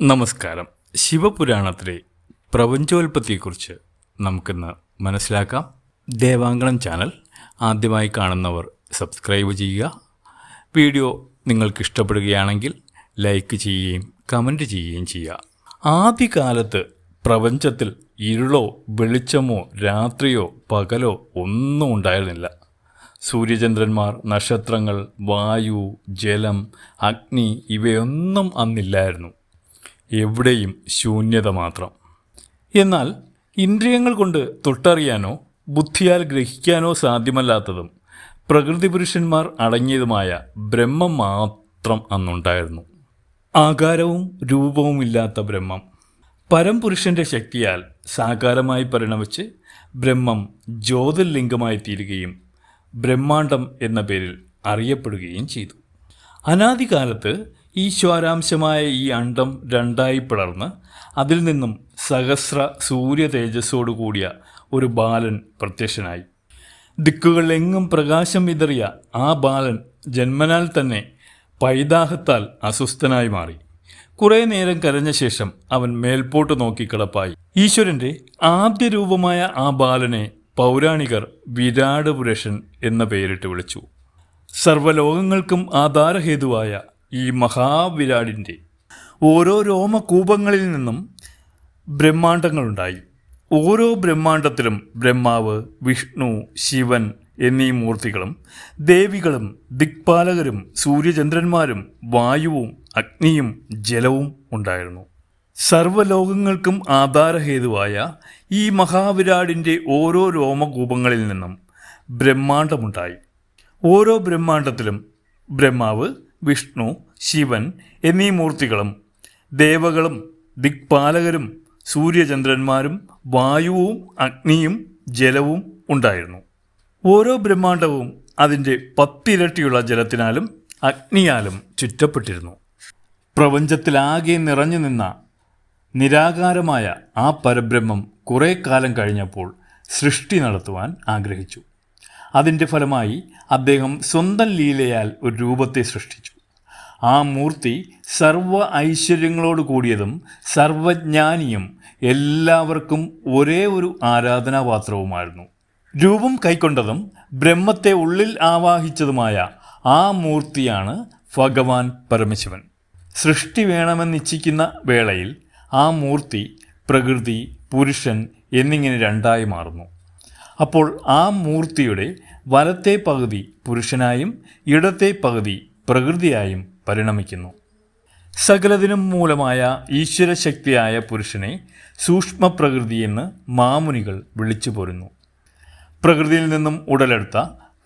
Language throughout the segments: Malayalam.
നമസ്കാരം. ശിവപുരാണത്തിലെ പ്രപഞ്ചോൽപത്തിയെക്കുറിച്ച് നമുക്കിന്ന് മനസ്സിലാക്കാം. ദേവാങ്കണം ചാനൽ. ആദ്യമായി കാണുന്നവർ സബ്സ്ക്രൈബ് ചെയ്യുക. വീഡിയോ നിങ്ങൾക്ക് ഇഷ്ടപ്പെടുകയാണെങ്കിൽ ലൈക്ക് ചെയ്യുകയും കമന്റ് ചെയ്യുകയും ചെയ്യുക. ആദ്യകാലത്ത് പ്രപഞ്ചത്തിൽ ഇരുളോ വെളിച്ചമോ രാത്രിയോ പകലോ ഒന്നും ഉണ്ടായിരുന്നില്ല. സൂര്യചന്ദ്രന്മാർ നക്ഷത്രങ്ങൾ വായു ജലം അഗ്നി ഇവയൊന്നും അന്നില്ലായിരുന്നു. എവിടെയും ശൂന്യത മാത്രം. എന്നാൽ ഇന്ദ്രിയങ്ങൾ കൊണ്ട് തൊട്ടറിയാനോ ബുദ്ധിയാൽ ഗ്രഹിക്കാനോ സാധ്യമല്ലാത്തതും പ്രകൃതി പുരുഷന്മാർ അടങ്ങിയതുമായ ബ്രഹ്മം മാത്രം അന്നുണ്ടായിരുന്നു. ആകാരവും രൂപവും ഇല്ലാത്ത ബ്രഹ്മം പരംപുരുഷന്റെ ശക്തിയാൽ സാകാരമായി പരിണമിച്ച് ബ്രഹ്മം ജ്യോതിർലിംഗമായി തീരുകയും ബ്രഹ്മാണ്ടം എന്ന പേരിൽ അറിയപ്പെടുകയും ചെയ്തു. അനാദികാലത്ത് ഈശ്വരാംശമായ ഈ അണ്ടം രണ്ടായി പിളർന്ന് അതിൽ നിന്നും സഹസ്ര സൂര്യ തേജസ്സോടു കൂടിയ ഒരു ബാലൻ പ്രത്യക്ഷനായി. ദിക്കുകളിലെങ്ങും പ്രകാശം വിതറിയ ആ ബാലൻ ജന്മനാൽ തന്നെ പൈതാഹത്താൽ അസ്വസ്ഥനായി മാറി. കുറേ നേരം കരഞ്ഞ ശേഷം അവൻ മേൽപോട്ട് നോക്കി കിടപ്പായി ഈശ്വരന്റെ ആദ്യ രൂപമായ ആ ബാലനെ പൗരാണികർ വിരാട് പുരുഷൻ എന്ന പേരിട്ട് വിളിച്ചു. സർവലോകങ്ങൾക്കും ആധാരഹേതുവായ ഈ മഹാവിരാടിന്റെ ഓരോ രോമകൂപങ്ങളിൽ നിന്നും ബ്രഹ്മാണ്ടങ്ങളുണ്ടായി. ഓരോ ബ്രഹ്മാണ്ടത്തിലും ബ്രഹ്മാവ് വിഷ്ണു ശിവൻ എന്നീ മൂർത്തികളും ദേവികളും ദിക്പാലകരും സൂര്യചന്ദ്രന്മാരും വായുവും അഗ്നിയും ജലവും ഉണ്ടായിരുന്നു. സർവലോകങ്ങൾക്കും ആധാരഹേതുവായ ഈ മഹാവിരാടിന്റെ ഓരോ രോമകൂപങ്ങളിൽ നിന്നും ബ്രഹ്മാണ്ടമുണ്ടായി. ഓരോ ബ്രഹ്മാണ്ടത്തിലും ബ്രഹ്മാവ് വിഷ്ണു ശിവൻ എന്നീ മൂർത്തികളും ദേവകളും ദിക്പാലകരും സൂര്യചന്ദ്രന്മാരും വായുവും അഗ്നിയും ജലവും ഉണ്ടായിരുന്നു. ഓരോ ബ്രഹ്മാണ്ടവും അതിന്റെ പത്തിരട്ടിയുള്ള ജലത്തിനാലും അഗ്നിയാലും ചുറ്റപ്പെട്ടിരുന്നു. പ്രപഞ്ചത്തിലാകെ നിറഞ്ഞു നിന്ന നിരാകാരമായ ആ പരബ്രഹ്മം കുറേ കാലം കഴിഞ്ഞപ്പോൾ സൃഷ്ടി നടത്തുവാൻ ആഗ്രഹിച്ചു. അതിന്റെ ഫലമായി അദ്ദേഹം സ്വന്തം ലീലയാൽ ഒരു രൂപത്തെ സൃഷ്ടിച്ചു. ആ മൂർത്തി സർവ ഐശ്വര്യങ്ങളോട് കൂടിയതും സർവജ്ഞാനിയും എല്ലാവർക്കും ഒരേ ഒരു ആരാധനാപാത്രവുമായിരുന്നു. രൂപം കൈക്കൊണ്ടതും ബ്രഹ്മത്തെ ഉള്ളിൽ ആവാഹിച്ചതുമായ ആ മൂർത്തിയാണ് ഭഗവാൻ പരമശിവൻ. സൃഷ്ടി വേണമെന്നിച്ഛിക്കുന്ന വേളയിൽ ആ മൂർത്തി പ്രകൃതി പുരുഷൻ എന്നിങ്ങനെ രണ്ടായി മാറുന്നു. അപ്പോൾ ആ മൂർത്തിയുടെ വലത്തെ പകുതി പുരുഷനായും ഇടത്തെ പകുതി പ്രകൃതിയായും പരിണമിക്കുന്നു. സകലതിനും മൂലമായ ഈശ്വരശക്തിയായ പുരുഷനെ സൂക്ഷ്മ പ്രകൃതിയെന്ന് മാമുനികൾ വിളിച്ചു പോരുന്നു. പ്രകൃതിയിൽ നിന്നും ഉടലെടുത്ത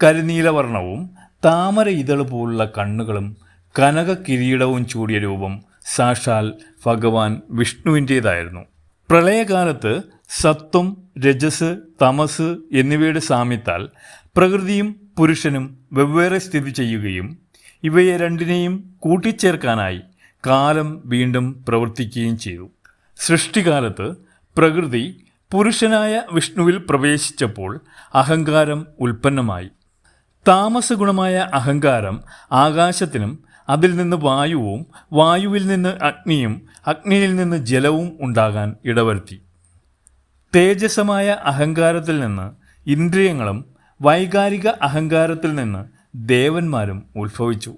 കരിനീലവർണവും താമര ഇതൾ പോലുള്ള കണ്ണുകളും കനക കിരീടവും ചൂടിയ രൂപം സാക്ഷാൽ ഭഗവാൻ വിഷ്ണുവിന്റേതായിരുന്നു. പ്രളയകാലത്ത് സത്വം രജസ് തമസ് എന്നിവയുടെ സാമ്യത്താൽ പ്രകൃതിയും പുരുഷനും വെവ്വേറെ സ്ഥിതി ചെയ്യുകയും ഇവയെ രണ്ടിനെയും കൂട്ടിച്ചേർക്കാനായി കാലം വീണ്ടും പ്രവർത്തിക്കുകയും ചെയ്തു. സൃഷ്ടികാലത്ത് പ്രകൃതി പുരുഷനായ വിഷ്ണുവിൽ പ്രവേശിച്ചപ്പോൾ അഹങ്കാരം ഉൽപ്പന്നമായി. താമസഗുണമായ അഹങ്കാരം ആകാശത്തിനും അതിൽ നിന്ന് വായുവും വായുവിൽ നിന്ന് അഗ്നിയും അഗ്നിയിൽ നിന്ന് ജലവും ഉണ്ടാകാൻ ഇടവരുത്തി. തേജസമായ അഹങ്കാരത്തിൽ നിന്ന് ഇന്ദ്രിയങ്ങളും വൈകാരിക അഹങ്കാരത്തിൽ നിന്ന് ദേവന്മാരും ഉത്ഭവിച്ചു.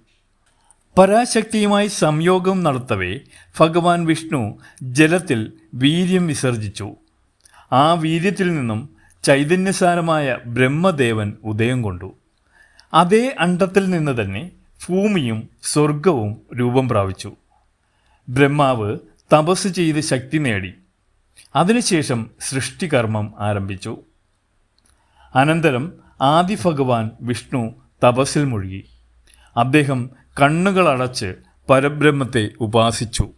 പരാശക്തിയുമായി സംയോഗം നടത്തവേ ഭഗവാൻ വിഷ്ണു ജലത്തിൽ വീര്യം വിസർജിച്ചു. ആ വീര്യത്തിൽ നിന്നും ചൈതന്യസാരമായ ബ്രഹ്മദേവൻ ഉദയം കൊണ്ടു. അതേ അണ്ടത്തിൽ നിന്ന് തന്നെ ഭൂമിയും സ്വർഗവും രൂപം പ്രാപിച്ചു. ബ്രഹ്മാവ് തപസ് ചെയ്ത് ശക്തി നേടി. അതിനുശേഷം സൃഷ്ടികർമ്മം ആരംഭിച്ചു. അനന്തരം ആദി ഭഗവാൻ വിഷ്ണു തപസ്സിൽ മുഴുകി. അദ്ദേഹം കണ്ണുകളടച്ച് പരബ്രഹ്മത്തെ ഉപാസിച്ചു.